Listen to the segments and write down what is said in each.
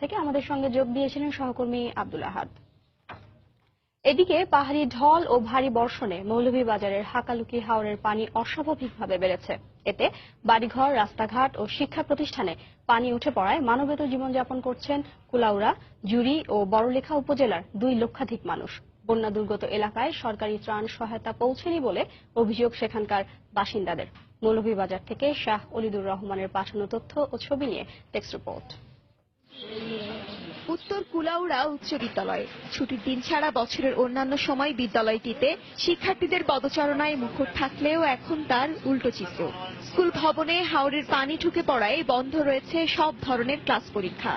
থেকে আমাদের সঙ্গে যোগ দিয়েছিলেন সহকর্মী আব্দুল আহাদ। এদিকে পাহাড়ি ঢল ও ভারী বর্ষণে মৌলভীবাজারের হাকালুকি হাওরের পানি অস্বাভাবিকভাবে বেড়েছে। এতে বাড়িঘর, রাস্তাঘাট ও শিক্ষা প্রতিষ্ঠানে পানি উঠে পড়ায় মানবেত জীবনযাপন করছেন কুলাউড়া জুরি ও বড়লেখা উপজেলার দুই লক্ষাধিক মানুষ। বন্যা দুর্গত এলাকায় সরকারি ত্রাণ সহায়তা পৌঁছেনি বলে অভিযোগ সেখানকার বাসিন্দাদের। মৌলভীবাজার থেকে শাহ অলিদুর রহমানের পাঠানো তথ্য ও ছবি নিয়ে টেক্সট রিপোর্ট। উত্তর কুলাউড়া উচ্চ বিদ্যালয়। ছুটির দিন ছাড়া বছরের অন্যান্য সময় বিদ্যালয়টিতে শিক্ষার্থীদের পদচারণায় মুখর থাকলেও এখন তার উল্টো চিত্র। স্কুল ভবনে হাওরের পানি ঢুকে পড়ায় বন্ধ রয়েছে সব ধরনের ক্লাস পরীক্ষা।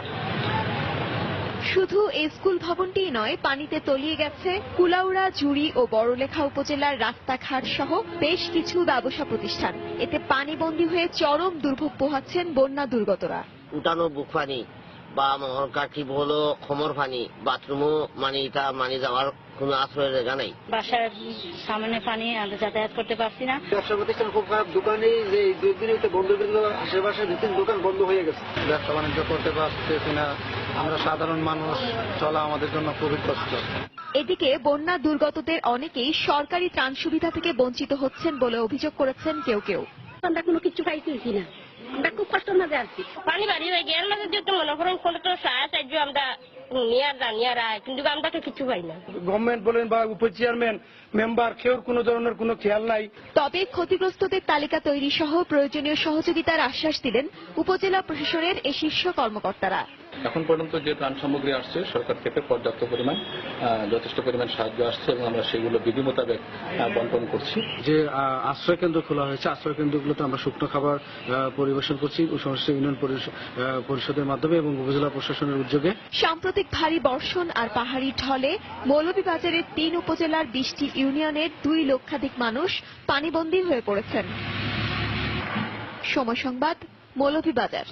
শুধু এই স্কুল ভবনটিই নয়, পানিতে তলিয়ে গেছে কুলাউড়া, জুড়ি ও বড়লেখা উপজেলার রাস্তাঘাট সহ বেশ কিছু ব্যবসা প্রতিষ্ঠান। এতে পানিবন্দী হয়ে চরম দুর্ভোগ পোহাচ্ছেন বন্যা দুর্গতরা। উঠানো বা কাঠি হলো খমর পানি বাথরুমও মানে এটা মানে যাওয়ার কোনো আশ্রয়ের জায়গা নাই। বাসার সামনে পানি আমরা যাতায়াত করতে পারছি না। ব্যবসা প্রতিষ্ঠান খুব খারাপ দোকানে যে দুই দিন বন্ধ দিল আশেপাশে দু তিন দোকান বন্ধ হয়ে গেছে। ব্যবসা বাণিজ্য করতে পারতেছি না। আমরা সাধারণ মানুষ চলা আমাদের জন্য খুবই কষ্ট এদিকে বন্যা দুর্গতদের অনেকেই সরকারি ত্রাণ সুবিধা থেকে বঞ্চিত হচ্ছেন বলে অভিযোগ করেছেন কেউ কেউ। আমরা কোনো কিছু পাইতেছি না। আমরা খুব কষ্ট মাঝে আছি। পানি বাড়ি হয়ে গেল না যদি তো মনে করেন কোনো তো সাহায্য সাহায্য আমরা নিয়ার যা নিয়ার আয় কিন্তু আমরা তো কিছু পাই না। গভর্নমেন্ট বলেন বা উপ চেয়ারম্যান মেম্বার কেউ কোনো ধরনের কোনো খেয়াল নাই। তবে ক্ষতিগ্রস্তদের তালিকা তৈরি সহ প্রয়োজনীয় সহযোগিতার আশ্বাস দিলেন উপজেলা প্রশাসনের এই শীর্ষ কর্মকর্তারা। এখন পর্যন্ত যে ত্রাণ সামগ্রী আসছে সরকার থেকে পর্যাপ্ত পরিমাণ আহ, যথেষ্ট পরিমাণ সাহায্য আসছে এবং আমরা সেগুলো বিধি মোতাবেক বন্টন করছি। যে আশ্রয় কেন্দ্র খোলা হয়েছে আশ্রয় কেন্দ্রগুলোতে আমরা শুকনো খাবার আহ, পরিবেশন করছি সমস্ত ইউনিয়ন পরিষদের মাধ্যমে এবং উপজেলা প্রশাসনের উদ্যোগে। সাম্প্রতিক ভারী বর্ষণ আর পাহাড়ি ঢলে মৌলভীবাজারের তিন উপজেলার বিশটি ইউনিয়নের দুই লক্ষাধিক মানুষ পানিবন্দী হয়ে পড়েছেন। সময় সংবাদ মৌলভীবাজার।